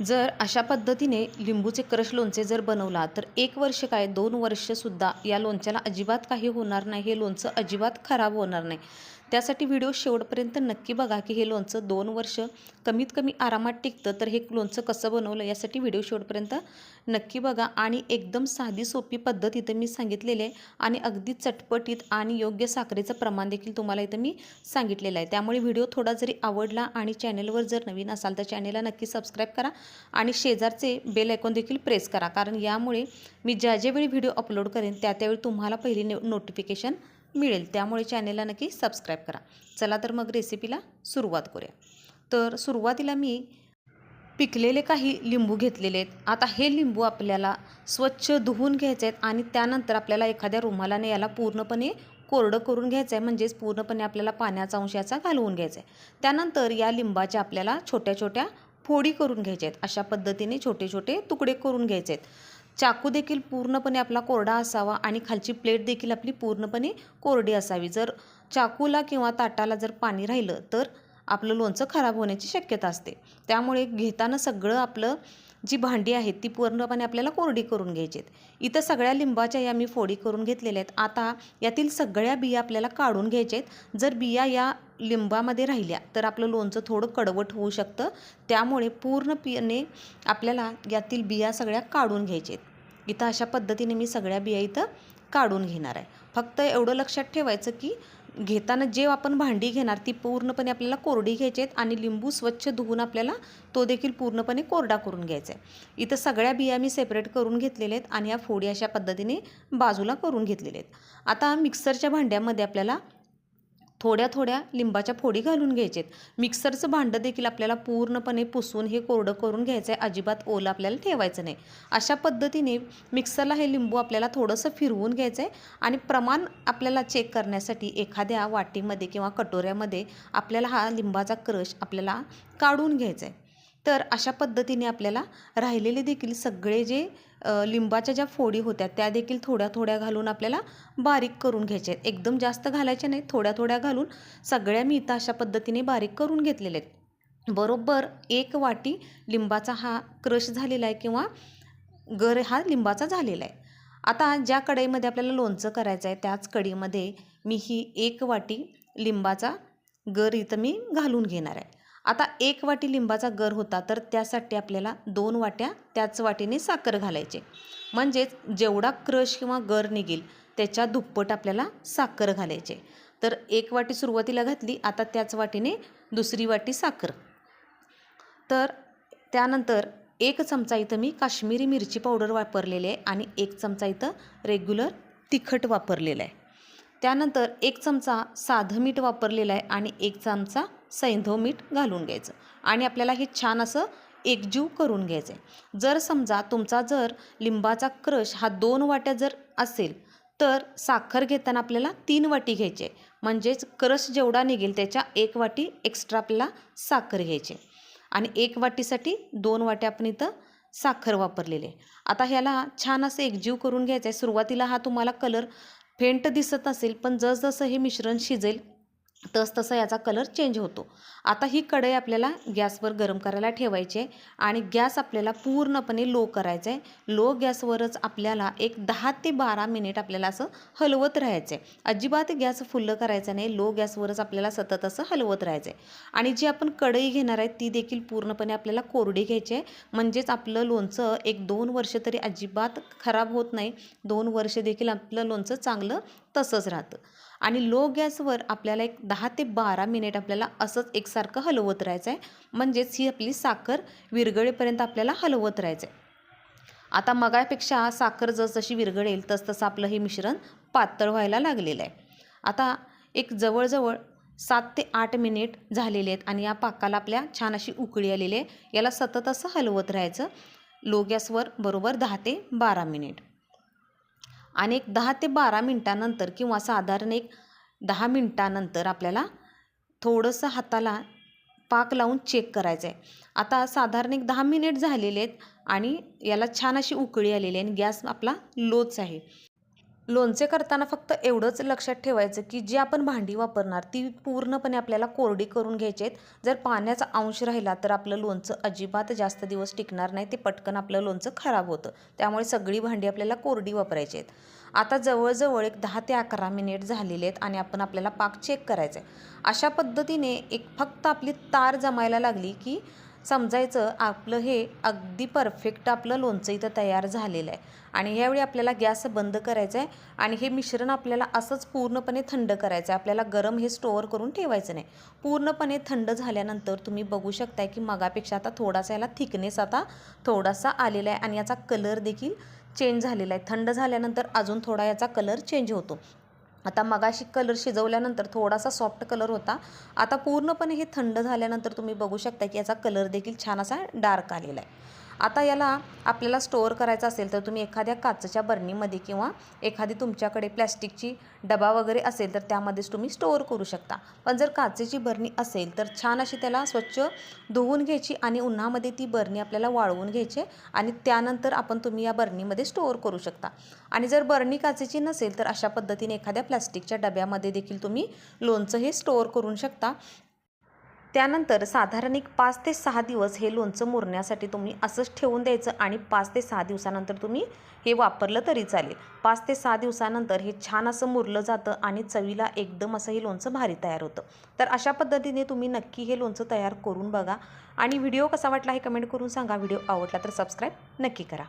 जर अशा पद्धतीने लिंबूचे क्रश लोणचे जर बनवला तर एक वर्ष काय दोन वर्षसुद्धा या लोणच्याला अजिबात काही होणार नाही हे लोणचं अजिबात खराब होणार नाही. त्यासाठी व्हिडिओ शेवटपर्यंत नक्की बघा की हे लोणचं दोन वर्ष कमीत कमी आरामात टिकतं तर हे लोणचं कसं बनवलं यासाठी व्हिडिओ शेवटपर्यंत नक्की बघा. आणि एकदम साधी सोपी पद्धत इथं मी सांगितलेली आहे आणि अगदी चटपटीत आणि योग्य साखरेचं प्रमाण देखील तुम्हाला इथं मी सांगितलेलं आहे. त्यामुळे व्हिडिओ थोडा जरी आवडला आणि चॅनलवर जर नवीन असाल तर चॅनलला नक्की सबस्क्राईब करा आणि शेजारचे बेल ऐकून देखील प्रेस करा कारण यामुळे मी ज्या ज्यावेळी व्हिडिओ अपलोड करेन त्या त्यावेळी तुम्हाला पहिली नो नोटिफिकेशन मिळेल. त्यामुळे चॅनेलला नक्की सबस्क्राईब करा. चला तर मग रेसिपीला सुरुवात करूया. तर सुरुवातीला मी पिकलेले काही लिंबू घेतलेले आहेत. आता हे लिंबू आपल्याला स्वच्छ धुवून घ्यायचे आहेत आणि त्यानंतर आपल्याला एखाद्या रुमालाने याला पूर्णपणे कोरडं करून घ्यायचं आहे. म्हणजेच पूर्णपणे आपल्याला पाण्याचा अंश याचा घालवून घ्यायचा आहे. त्यानंतर या लिंबाच्या आपल्याला छोट्या छोट्या फोडी करून घ्यायच्या आहेत. अशा पद्धतीने छोटे छोटे तुकडे करून घ्यायचे आहेत. चाकू देखील पूर्णपणे आपला कोरडा असावा आणि खालची प्लेट देखील आपली पूर्णपणे कोरडी असावी. जर चाकूला किंवा ताटाला जर पाणी राहिलं तर आपलं लोणचं खराब होण्याची शक्यता असते. त्यामुळे घेताना सगळं आपलं जी भांडी आहेत ती पूर्णपणे आपल्याला कोरडी करून घ्यायची आहेत इथं सगळ्या लिंबाच्या या मी फोडी करून घेतलेल्या आहेत. आता यातील सगळ्या बिया आपल्याला काढून घ्यायच्या आहेत. जर बिया या लिंबामध्ये राहिल्या तर आपलं लोणचं थोडं कडवट होऊ शकतं. त्यामुळे पूर्णपणे आपल्याला यातील बिया सगळ्या काढून घ्यायच्या आहेत. इथं अशा पद्धतीने मी सगळ्या बिया इथं काढून घेणार आहे. फक्त एवढं लक्षात ठेवायचं की घेताना जे आपण भांडी घेणार ती पूर्णपणे आपल्याला कोरडी घ्यायची आहेत आणि लिंबू स्वच्छ धुवून आपल्याला तो देखील पूर्णपणे कोरडा करून घ्यायचा आहे. इथं सगळ्या बिया मी सेपरेट करून घेतलेल्या आहेत आणि या फोडी अशा पद्धतीने बाजूला करून घेतलेल्या आहेत. आता मिक्सरच्या भांड्यामध्ये आपल्याला थोड्या थोड्या लिंबाच्या फोडी घालून घ्यायचे आहेत मिक्सरचं भांडं देखील आपल्याला पूर्णपणे पुसून हे कोरडं करून घ्यायचं आहे अजिबात ओलं आपल्याला ठेवायचं नाही. अशा पद्धतीने मिक्सरला हे लिंबू आपल्याला थोडंसं फिरवून घ्यायचं आहे आणि प्रमाण आपल्याला चेक करण्यासाठी एखाद्या वाटीमध्ये किंवा कटोऱ्यामध्ये आपल्याला हा लिंबाचा क्रश आपल्याला काढून घ्यायचा आहे तर अशा पद्धतीने आपल्याला राहिलेले देखील सगळे जे लिंबाच्या ज्या फोडी होत्या त्या देखील थोड्या थोड्या घालून आपल्याला बारीक करून घ्यायच्या आहेत. एकदम जास्त घालायच्या नाही थोड्या थोड्या घालून सगळ्या मी इथं अशा पद्धतीने बारीक करून घेतलेल्या आहेत. बरोबर एक वाटी लिंबाचा हा क्रश झालेला आहे किंवा गर हा लिंबाचा झालेला आहे. आता ज्या कढईमध्ये आपल्याला लोणचं करायचं आहे त्याच कढईमध्ये मी ही एक वाटी लिंबाचा गर इथं मी घालून घेणार आहे. आता एक वाटी लिंबाचा गर होता तर त्यासाठी आपल्याला दोन वाट्या त्याच वाटीने साखर घालायचे. म्हणजेच जेवढा क्रश किंवा गर निघेल त्याच्या दुप्पट आपल्याला साखर घालायचे. तर एक वाटी सुरुवातीला घातली आता त्याच वाटीने दुसरी वाटी साखर. तर त्यानंतर एक चमचा इथं मी काश्मीरी मिरची पावडर वापरलेली आहे आणि एक चमचा इथं रेग्युलर तिखट वापरलेलं आहे. त्यानंतर एक चमचा साधं मीठ वापरलेलं आहे आणि एक चमचा सैंधव मीठ घालून घ्यायचं. आणि आपल्याला हे छान असं एकजीव करून घ्यायचं आहे जर समजा तुमचा जर लिंबाचा क्रश हा दोन वाट्या जर असेल तर साखर घेताना आपल्याला तीन वाटी घ्यायची आहे. म्हणजेच क्रश जेवढा निघेल त्याच्या एक वाटी एक्स्ट्रा आपल्याला साखर घ्यायची आणि एक वाटीसाठी दोन वाट्या आपण इथं साखर वापरलेली आहे. आता ह्याला छान असं एकजीव करून घ्यायचं आहे सुरुवातीला हा तुम्हाला कलर फेंट दिसत असेल पण जसजसं हे मिश्रण शिजेल तसतसा याचा कलर चेंज होतो. आता ही कढई आपल्याला गॅसवर गरम करायला ठेवायची आहे आणि गॅस आपल्याला पूर्णपणे लो करायचा आहे लो गॅसवरच आपल्याला एक दहा ते बारा मिनिट आपल्याला असं हलवत राहायचं आहे अजिबात गॅस फुल्ल करायचा नाही लो गॅसवरच आपल्याला सतत असं हलवत राहायचं आहे आणि जी आपण कढई घेणार आहे ती देखील पूर्णपणे आपल्याला कोरडी घ्यायची आहे. म्हणजेच आपलं लोणचं एक दोन वर्ष तरी अजिबात खराब होत नाही. दोन वर्ष देखील आपलं लोणचं चांगलं तसंच राहतं. आणि लो गॅसवर आपल्याला एक दहा ते बारा मिनिट आपल्याला असंच एकसारखं हलवत राहायचं आहे म्हणजेच ही आपली साखर विरगळेपर्यंत आपल्याला हलवत राहायचं आहे आता मगापेक्षा साखर जसजशी विरघळेल तसतसं आपलं हे मिश्रण पातळ व्हायला लागलेलं आहे. आता एक जवळजवळ सात ते आठ मिनिट झालेले आहेत आणि या पाकाला आपल्या छान अशी उकळी आलेली आहे. याला सतत असं हलवत राहायचं. लो गॅसवर बरोबर दहा ते बारा मिनिट. आणि एक दहा ते बारा मिनटानंतर किंवा साधारण एक दहा मिनटानंतर आपल्याला थोडंसं हाताला पाक लावून चेक करायचं आहे आता साधारण एक दहा मिनिट झालेले आहेत आणि याला छान अशी उकळी आलेली आहे आणि गॅस आपला लोच आहे. लोणचे करताना फक्त एवढंच लक्षात ठेवायचं की जी आपण भांडी वापरणार ती पूर्णपणे आपल्याला कोरडी करून घ्यायची आहेत. जर पाण्याचा अंश राहिला तर आपलं लोणचं अजिबात जास्त दिवस टिकणार नाही. ते पटकन आपलं लोणचं खराब होतं. त्यामुळे सगळी भांडी आपल्याला कोरडी वापरायची आहेत. आता जवळजवळ एक दहा ते अकरा मिनिट झालेले आहेत आणि आपण आपल्याला पाक चेक करायचं आहे अशा पद्धतीने एक फक्त आपली तार जमायला लागली की समजायचं आपलं हे अगदी परफेक्ट आपलं लोणचं इथं तयार झालेलं आहे. आणि यावेळी आपल्याला गॅस बंद करायचा आहे आणि हे मिश्रण आपल्याला असंच पूर्णपणे थंड करायचं आहे आपल्याला गरम हे स्टोअर करून ठेवायचं नाही. पूर्णपणे थंड झाल्यानंतर तुम्ही बघू शकताय की मगापेक्षा आता थोडासा याला थिकनेस आता थोडासा आलेला आहे. आणि याचा कलर देखील चेंज झालेला आहे. थंड झाल्यानंतर अजून थोडा याचा कलर चेंज होतो. आता मगाशी कलर शिजवल्यानंतर थोडासा सॉफ्ट कलर होता. आता पूर्णपणे हे थंड झाल्यानंतर तुम्ही बघू शकता की याचा कलर देखील छान असा डार्क आलेला आहे. आता याला आपल्याला स्टोअर करायचं असेल तर तुम्ही एखाद्या काचेच्या बरणीमध्ये किंवा एखादी तुमच्याकडे प्लॅस्टिकची डबा वगैरे असेल तर त्यामध्येच तुम्ही स्टोअर करू शकता. पण जर काचेची बरणी असेल तर छान अशी त्याला स्वच्छ धुवून घ्यायची आणि उन्हामध्ये ती बरणी आपल्याला वाळवून घ्यायची आणि त्यानंतर आपण तुम्ही या बरणीमध्ये स्टोअर करू शकता. आणि जर बरणी काचेची नसेल तर अशा पद्धतीने एखाद्या प्लॅस्टिकच्या डब्यामध्ये देखील तुम्ही लोणचं हे स्टोअर करू शकता. त्यानंतर साधारण एक पाच ते सहा दिवस हे लोणचं मुरण्यासाठी तुम्ही असंच ठेवून द्यायचं आणि पाच ते सहा दिवसानंतर तुम्ही हे वापरलं तरी चालेल. पाच ते सहा दिवसानंतर हे छान असं मुरलं जातं आणि चवीला एकदम असं हे लोणचं भारी तयार होतं. तर अशा पद्धतीने तुम्ही नक्की हे लोणचं तयार करून बघा आणि व्हिडिओ कसा वाटला हे कमेंट करून सांगा. व्हिडिओ आवडला तर सबस्क्राईब नक्की करा.